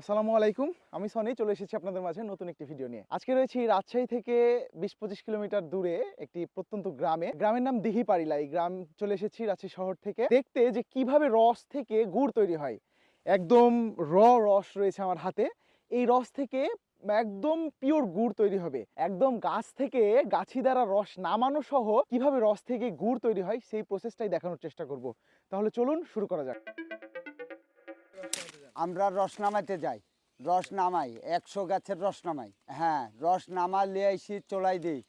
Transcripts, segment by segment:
আসসালামু আলাইকুম। আমি সনি চলে এসেছি আপনাদের মাঝে নতুন একটি ভিডিও নিয়ে। আজকে রয়েছি রাজশাহী থেকে বিশ পঁচিশ কিলোমিটার দূরে একটি প্রত্যন্ত গ্রামে। গ্রামের নাম দিঘিপাড়িলা। এই গ্রাম চলে এসেছি রাজশাহী শহর থেকে। দেখতে যে কীভাবে রস থেকে গুড় তৈরি হয়। একদম র রস রয়েছে আমার হাতে। এই রস থেকে একদম পিওর গুড় তৈরি হবে। একদম গাছ থেকে গাছি দ্বারা রস নামানো সহ কীভাবে রস থেকে গুড় তৈরি হয়, সেই প্রসেসটাই দেখানোর চেষ্টা করব। তাহলে চলুন শুরু করা যাক। আমরা রস নামাইতে যাই। রস নামাই, একশো গাছের রস নামাই। হ্যাঁ রস নামা এসি চড়াই দিই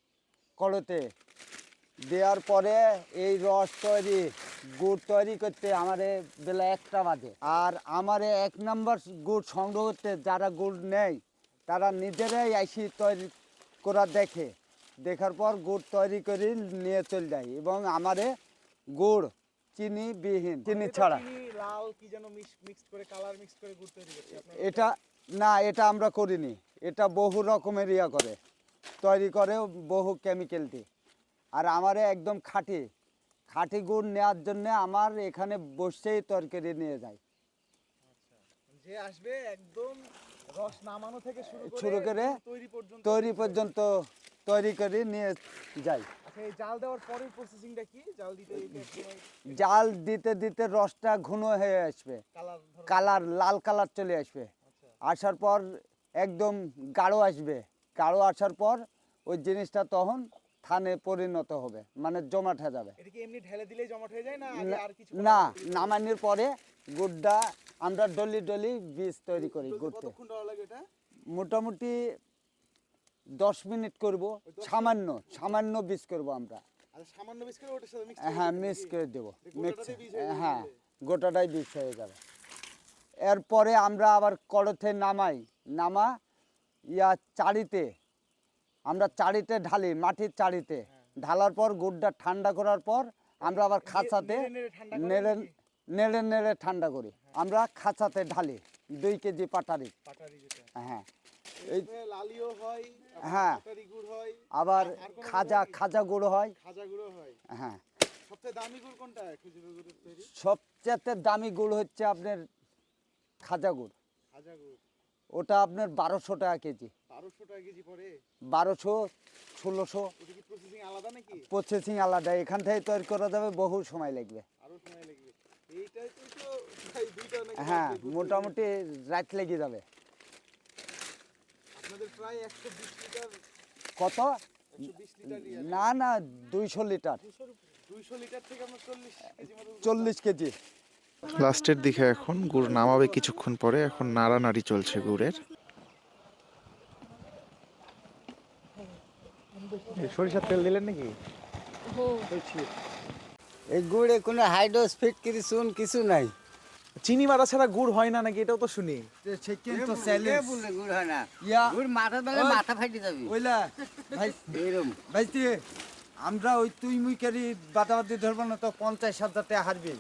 কলতে। দেওয়ার পরে এই রস তৈরি, গুড় তৈরি করতে আমারে বেলা একটা বাজে। আর আমারে এক নম্বর গুড় সংগ্রহ করতে যারা গুড় নেয়, তারা নিজেরাই আইসি তৈরি করা দেখে। দেখার পর গুড় তৈরি করে নিয়ে চলে যায় এবং আমারে গুড় চিনি বিহীন চিনি ছাড়া। লাল কি যেন মিক্স করে কালার মিক্স করে গুড় তৈরি করছে এটা না এটা আমরা করিনি। এটা বহু রকমের ইয়া করে। তৈরি করে বহু কেমিক্যাল দিয়ে। আর আমারে একদম খাঁটি। খাঁটি গুড় নেওয়ার জন্য আমার এখানে বসেই তরকারি নিয়ে যায়। যে আসবে একদম রস নামানো থেকে শুরু করে তৈরি পর্যন্ত তৈরি পর্যন্ত তৈরি করে নিয়ে যায়। আচ্ছা এই জাল দেওয়ার পরের প্রসেসিংটা কি? জাল দিতে দিতে জাল দিতে দিতে রসটা ঘন হয়ে আসবে। কালার লাল কালার চলে আসবে। আচ্ছা। আসার পর একদম গাঢ় আসবে। গাঢ় আসার পর ওই জিনিসটা তখন থানে পরিণত হবে মানে জমাট হয়ে যাবে। এমনি ঢেলে দিলেই জমাট হয়ে যায় না আগে না- আর কিছু না নামানোর পরে গুড়টা আমরা ডলি ডলি বীজ তৈরি করি এটা? মোটামুটি দশ মিনিট করব সামান্য সামান্য বীজ করব আমরা। মিক্স হ্যাঁ মিক্স করে দেবো হয়ে হ্যাঁ গোটাটাই বীজ হয়ে যাবে এরপরে আমরা আবার কড়তে নামাই নামা ইয়া চারিতে আমরা চারিতে ঢালি মাটির চারিতে ঢালার পর গুড়টা ঠান্ডা করার পর আমরা আবার খাঁচাতে নেড়ে নেড়ে নেড়ে ঠান্ডা করি। আমরা খাঁচাতে ঢালি দুই কেজি পাটারি। হ্যাঁ এই লালিও হয় হ্যাঁ। গুড় হয়। আবার খাজা? খাজা গুঁড়ো হয়। খাজা গুঁড়ো হয়। হ্যাঁ। সবথেকে দামি গুড় কোনটা খেজুরের গুড়ের তৈরি? সবচেয়ে দামি গুড় হচ্ছে আপনার খাজা গুড়। খাজা গুড়। ওটা আপনার বারোশো টাকা কেজি। বারোশো টাকা কেজি পরে বারোশো ষোলোশো। প্রসেসিং আলাদা নাকি? প্রসেসিং আলাদা। এখান থেকে তৈরি করা যাবে বহু সময় লাগবে। আরও সময় লাগবে। এইটাই তো তো ভাই দুইটা নাকি হ্যাঁ মোটামুটি রাত লেগে যাবে। প্রায় একশো বিশ লিটার। কত? না না দুইশো লিটার। থেকে চল্লিশ কেজি মতো চল্লিশ কেজি। লাস্টের দিকে এখন গুড় নামাবে কিছুক্ষণ পরে এখন নাড়ানাড়ি চলছে গুড়ের। সরিষার তেল দিলেন নাকি? এই গুড়ে কোনো হাইড্রোস্পিড কিছু কিছু নাই। চিনি মারা ছাড়া গুড় হয় না নাকি? এটাও তো শুনি। সে কিন্তু চ্যালেঞ্জ গুড় হয় না। ইয়া। গুড় মাথা দিলে মাথা ফাটি যাবে। ওইলা ভাই আমরা ওই তুই মুই কারি বাদাবাদি ধরবো না তো পঞ্চাশ হাজার হারবে হারবি।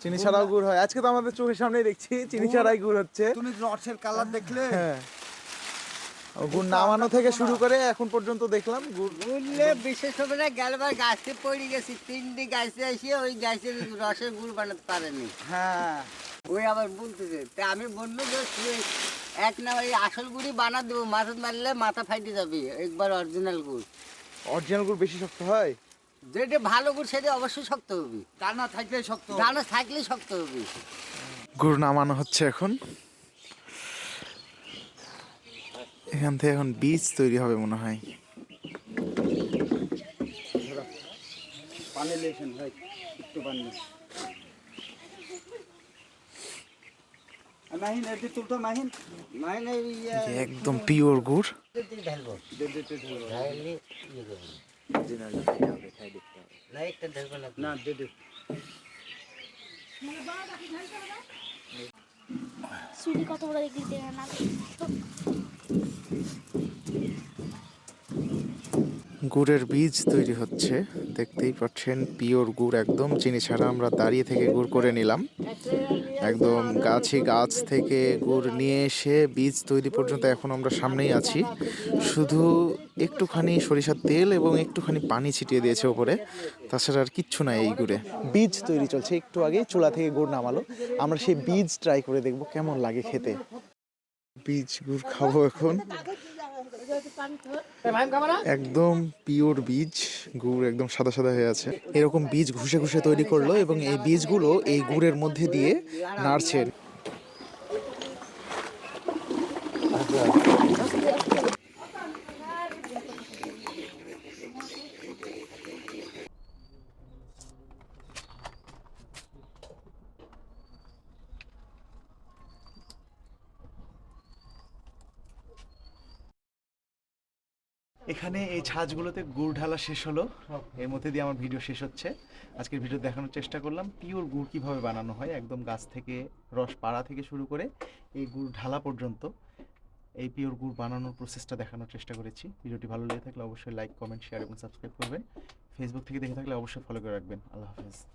চিনি ছাড়াও গুড় হয়। আজকে তো আমাদের চোখের সামনেই দেখছি চিনি ছাড়াই গুড় হচ্ছে। তুমি রসের কালার দেখলে? হ্যাঁ। গুড় নামানো থেকে শুরু করে এখন পর্যন্ত দেখলাম গুড় গুড়লে বিশেষ হবে না গেলবার গাছে পড়ে গেছি তিনটি গাছে এসে ওই গাছের রসের গুড় বানাতে পারেনি। হ্যাঁ। ওই আবার বলতেছে তা আমি বলল যে এক না ওই আসল গুড়ি বানা দেবো মাথা মারলে মাথা ফাটি যাবে একবার অরিজিনাল গুড়। অরিজিনাল গুড় বেশি শক্ত হয়? যেটা ভালো গুড় সেটা অবশ্যই শক্ত হবে। দানা থাকলে শক্ত দানা থাকলেই শক্ত হবে। গুড় নামানো হচ্ছে এখন। এখান থেকে এখন বীজ তৈরি হবে মনে হয়। পানি লেছেন ভাই একটু পানি মাহিন এটি তুলতো মাহিন? ইয়ে একদম পিওর গুড়। চুরি কত বড় দেখলি না। গুড়ের বীজ তৈরি হচ্ছে। দেখতেই পাচ্ছেন, পিওর গুড় একদম। চিনি ছাড়া আমরা দাঁড়িয়ে থেকে গুড় করে নিলাম। একদম গাছে গাছ থেকে গুড় নিয়ে এসে বীজ তৈরি পর্যন্ত এখন আমরা সামনেই আছি। শুধু একটুখানি সরিষার তেল এবং একটুখানি পানি ছিটিয়ে দিয়েছে ওপরে। তাছাড়া আর কিচ্ছু নাই এই গুড়ে। বীজ তৈরি চলছে। একটু আগে চুলা থেকে গুড় নামালো। আমরা সেই বীজ ট্রাই করে দেখব কেমন লাগে খেতে। বীজ, গুড় খাব এখন। একদম পিওর বীজ, গুড় একদম সাদা সাদা হয়ে আছে। এরকম বীজ ঘুষে ঘুষে তৈরি করল এবং এই বীজগুলো এই গুড়ের মধ্যে দিয়ে নাড়ছে। এখানে এই ছাঁচগুলোতে গুড় ঢালা শেষ হলো। এর মধ্যে দিয়ে আমার ভিডিও শেষ হচ্ছে। আজকের ভিডিও দেখানোর চেষ্টা করলাম, পিওর গুড় কীভাবে বানানো হয়, একদম গাছ থেকে, রস পাড়া থেকে শুরু করে এই গুড় ঢালা পর্যন্ত। এই পিওর গুড় বানানোর প্রসেসটা দেখানোর চেষ্টা করেছি। ভিডিওটি ভালো লেগে থাকলে অবশ্যই লাইক কমেন্ট শেয়ার এবং সাবস্ক্রাইব করবেন। ফেসবুক থেকে দেখে থাকলে অবশ্যই ফলো করে রাখবেন। আল্লাহ হাফেজ।